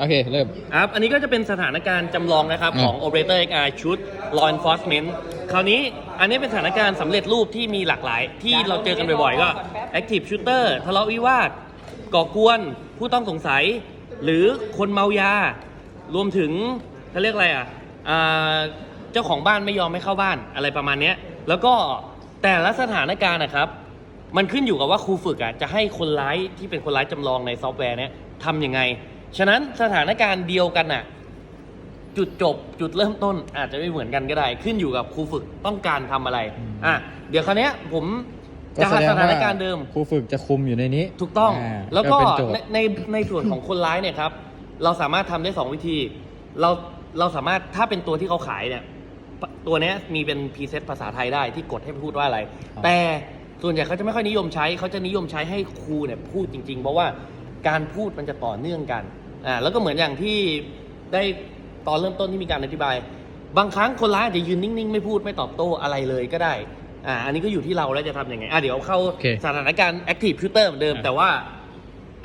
โอเค เริ่ม ครับ อันนี้ก็จะเป็นสถานการณ์จำลองนะครับอืมของ Operator XR ชุด Law Enforcement คราวนี้อันนี้เป็นสถานการณ์สำเร็จรูปที่มีหลากหลาย ที่เราเจอกันบ่อยๆ ก็ Active Shooter ทะเลาะวิวาท ก่อกวน ผู้ต้องสงสัย หรือคนเมายา รวมถึงเขาเรียกอะไรอะอ่าเจ้าของบ้านไม่ยอมไม่เข้าบ้านอะไรประมาณเนี้ยแล้วก็แต่ละสถานการณ์นะครับ มันขึ้นอยู่กับว่าครูฝึกอะจะให้คนร้ายที่เป็นคนร้ายจำลองในซอฟต์แวร์เนี้ยทำยังไง ฉะนั้นสถานการณ์เดียวกันอะ จุดจบจุดเริ่มต้นอาจจะไม่เหมือนกันก็ได้ ขึ้นอยู่กับครูฝึกต้องการทำอะไรอะ เดี๋ยวคราวเนี้ยผมจะหาสถานการณ์เดิม ครูฝึกจะคุมอยู่ในนี้ถูกต้องาแล้วก็เป็นโจทในย์ ในในส่วนของคนร้ายเนี่ยครับ เราสามารถทำได้2วิธี เราเราสามารถถ้าเป็นตัวที่เขาขายเนี่ยปตัวเนี้ยมีเป็นพรีเซตภาษาไทยได้ที่กดให้พูดว่าอะไรแต่ส่วนใหญ่เขาจะไม่ค่อยนิยมใช้เขาจะนิยมใช้ให้ครูเนี่ยพูดจริง ๆ เพราะว่าการพูดมันจะต่อเนื่องกัน อ่าแล้วก็เหมือนอย่างที่ได้ตอนเริ่มต้นที่มีการอธิบาย บางครั้งคนร้ายอาจจะยืนนิ่งๆ ไม่พูดไม่ตอบโต้อะไรเลยก็ได้อ่าอันนี้ก็อยู่ที่เราแล้วจะทำยังไงอะเดี๋ยวเข้าโอเคสถานการณ์ active shooter เหมือนเดิม อะ แต่ว่า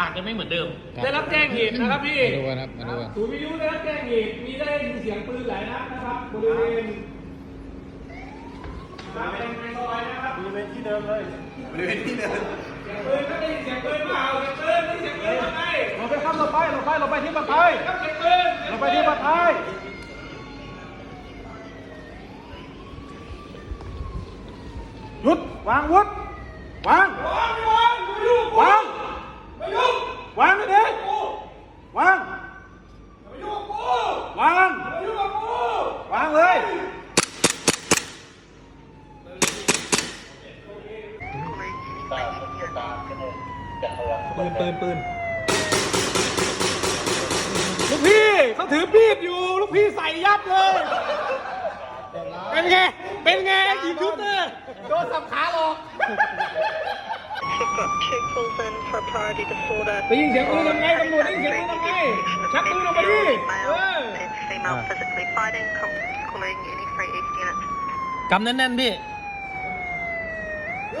อาจจะไม่เหมือนเดิมได้รับแจ้งเหตุนะครับพี่ มาดูกันครับมาดูกัน ศูนย์วิทยุได้รับแจ้งเหตุมีได้ยินเสียงปืนหลายนัดนะครับบริเวณบริเวณในซอยนะครับบริเวณที่เดิมเลยบริเวณที่เดิมเสียงปืนก็ได้ยินเสียงปืนเปล่าเสียงปืนได้ยินเสียงปืนมาไง เราไปครับเราไปเราไปเราไปที่ประไทยครับเสียเราไปที่ประเทศไทยหยุดวางวุธวางวางวางวางวางเลยเด็กวางวางวางเลยปืนปืนปืน ลูกพี่เขาถือปีบอยู่ ลูกพี่ใส่ยับเลย เป็นไง เป็นไงยิงชูเตอร์โดนสับขาหรอก We've got two calls in for a priority disorder. ไปยิงเสียงปืนทำไงตำรวจยิงเสียงปืนทำไงชักปืนออกมาดิ เออ Male and female physically fighting, calling any free east units. กำแน่นๆพี่โอ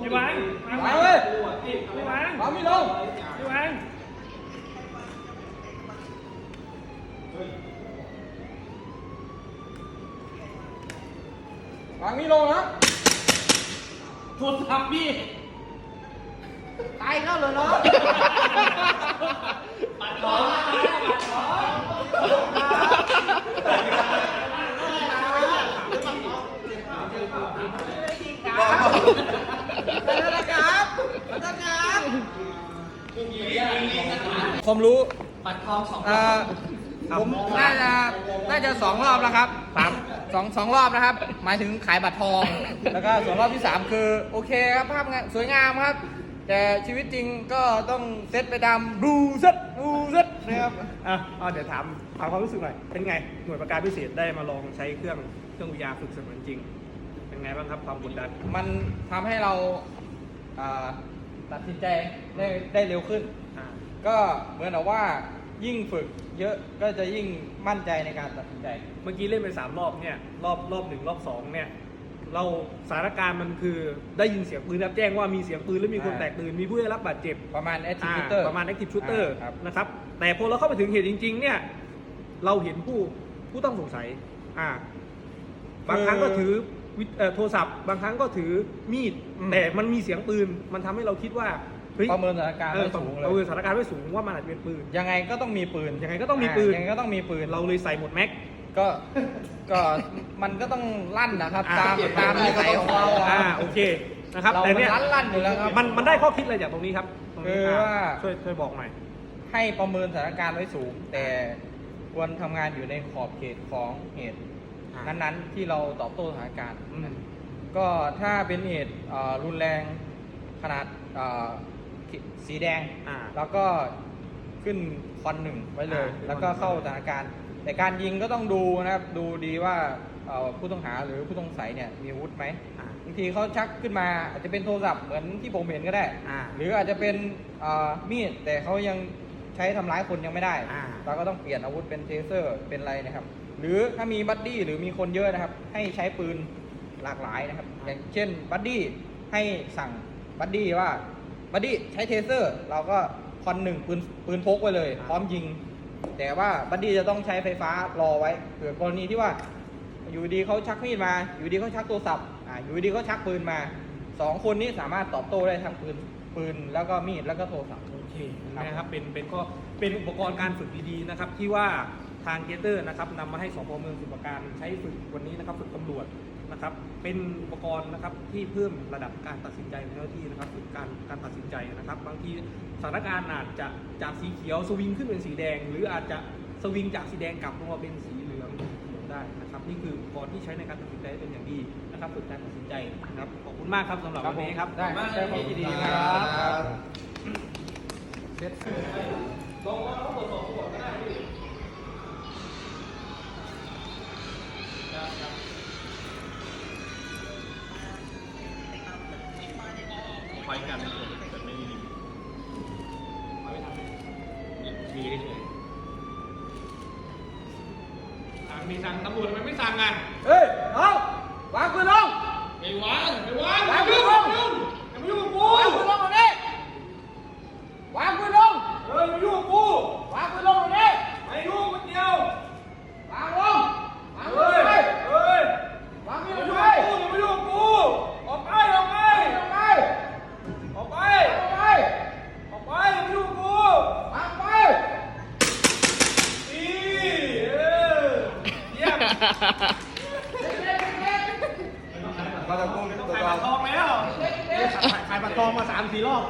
ไม่วางวางเลยไม่วางวางพี่ลงไม่วางวางพี่ลงนะโทรศัพท์พี่ตายเข้าเลยเนาะ ผมรู้ปัดทองสองผมน่าจะน่าจะสองรอบแล้วครับสามสองสองรอบนะครับ หมายถึงขายบัตรทอง แล้วก็ส่วนรอบที่สามคือโอเคครับภาพงานสวยงามครับ แต่ชีวิตจริงก็ต้องเซตไปตามบลูเซตบลูเซตนะครับอะเอาเดี๋ยวถามถามความรู้สึกหน่อยเป็นไงหน่วยประการพิเศษได้มาลองใช้เครื่องเครื่องวิทยาฝึกเสมือนจริง เป็นไงบ้างครับความกดดันมันทำให้เราอ่าตัดสินใจได้ได้เร็วขึ้นอ่า ก็เหมือนกับว่ายิ่งฝึกเยอะก็จะยิ่งมั่นใจในการตัดสินใจ เมื่อกี้เล่นไปสามรอบเนี่ยรอบรอบหนึ่งรอบสองเนี่ยเราสถานการณ์มันคือได้ยินเสียงปืนรับแจ้งว่ามีเสียงปืนและมีคนอ่าแตกตื่นมีผู้ได้รับบาดเจ็บประมาณอ่า active shooter ประมาณ active shooter อ่าครับ นะครับแต่พอเราเข้าไปถึงเหตุจริง ๆ เนี่ยเราเห็นผู้ผู้ต้องสงสัยอ่าบางครั้งก็ถือวิเอ่อโทรศัพท์ บางครั้งก็ถือมีด แต่มันมีเสียงปืน มันทำให้เราคิดว่า เฮ้ย ประเมินสถานการณ์เออไว้สูงเลยประเมินสถานการณ์ไว้สูงว่ามันอาจจะเป็นปืน ยังไงก็ต้องมีปืนยังไงก็ต้องมีปืนยังไงก็ต้องมีปืนเราเลยใส่หมดแม็ก ก็ ก็มันก็ต้องลั่นนะครับ อ่า ตามตามนิสัยของเราอ่าอะโอเคนะครับเราแต่เนี่ยมันลั่นๆอยู่แล้วครับ มันมันได้ข้อคิดอะไรจากตรงนี้ครับตรงนี้คืออะว่า ช่วยช่วยบอกหน่อย ให้ประเมินสถานการณ์ไว้สูง แต่ควรทำงานอยู่ในขอบเขตของเหตุ อ่านั้นๆที่เราตอบโต้สถานการณ์ อืม ก็ถ้าเป็นเหตุเอ่อรุนแรงขนาดเอ่อขี สีแดง อ่า แล้วก็ขึ้นคอนหนึ่งไว้เลย อ่าแล้วก็เข้าสถานการณ์ แต่การยิงก็ต้องดูนะครับ ดูดีว่าเอ่อผู้ต้องหาหรือผู้ต้องสัยเนี่ยมีอาวุธไหมอ่า บางทีเขาชักขึ้นมาอาจจะเป็นโทรศัพท์เหมือนที่ผมเห็นก็ได้ อ่า หรืออาจจะเป็นเอ่อมีดแต่เขายังใช้ทำร้ายคนยังไม่ได้ อ่า เราก็ต้องเปลี่ยนอาวุธเป็นเทเซอร์เป็นอะไรนะครับ หรือถ้ามีบัดดี้หรือมีคนเยอะนะครับ ให้ใช้ปืนหลากหลายนะครับ อย่างเช่นบัดดี้ให้สั่งบัดดี้ว่า บัดดี้ใช้เทเซอร์ เราก็คอนหนึ่งปืนปืนพกไว้เลย พร้อมยิง แต่ว่าบัดดี้จะต้องใช้ไฟฟ้ารอไว้เผื่อกรณีที่ว่า อยู่ดีเขาชักมีดมา อยู่ดีเขาชักโทรศัพท์อ่าอยู่ดีเขาชักปืนมาสองคนนี้สามารถตอบโต้ได้ทั้งปืนปืนแล้วก็มีดแล้วก็โทรศัพท์ โอเคนะครับเป็นเป็นก็เป็นอุปกรณ์การฝึกดีๆนะครับที่ว่า ทางเกเตอร์นะครับนำมาให้สพเมืองสมุทรปราการใช้ฝึกวันนี้นะครับ ฝึกตำรวจนะครับ เป็นอุปกรณ์นะครับที่เพิ่มระดับการตัดสินใจของเจ้าหน้าที่นะครับฝึกการการตัดสินใจนะครับ บางทีสถานการณ์อาจจะจากสีเขียวสวิงขึ้นเป็นสีแดง หรืออาจจะสวิงจากสีแดงกลับลงมาเป็นสีเหลืองได้นะครับ นี่คืออุปกรณ์ที่ใช้ในการตัดสินใจได้เป็นอย่างดีนะครับฝึกการตัดสินใจนะครับขอบคุณมากครับสำหรับวันนี้ครับได้ขอบคุณมากได้ความยินดีมากครับไฟ มีสั่งตำรวจทำไมไม่สั่งอะ เฮ้ยน้องวางปืนลง ไม่วาง ไม่วางวางไม่ปืนลยุ่งงอย่ามายุ่งกับกู วางปืนลงตรงนี้วางปืนลง เฮ้ยมายุ่งกับกู วางปืนลงตรงนี้ ไม่ยุ่งคนเดียว วางลงวางปื เฮ้ น ย ลง เฮ้ย วางปื อน ล ย่าง มา ไป ยุ่งกับกูอย่ามายุ่งกับกูออกไปออกไป ลงไป ออกไป ลงไป ออกไปอย่ามายุ่งกับกู วางไป อีเออเยี่ยมมาตะกุงต้องตัวขายกอบัตรทองแล้วขายบัตรทองมาสามสี่รอบ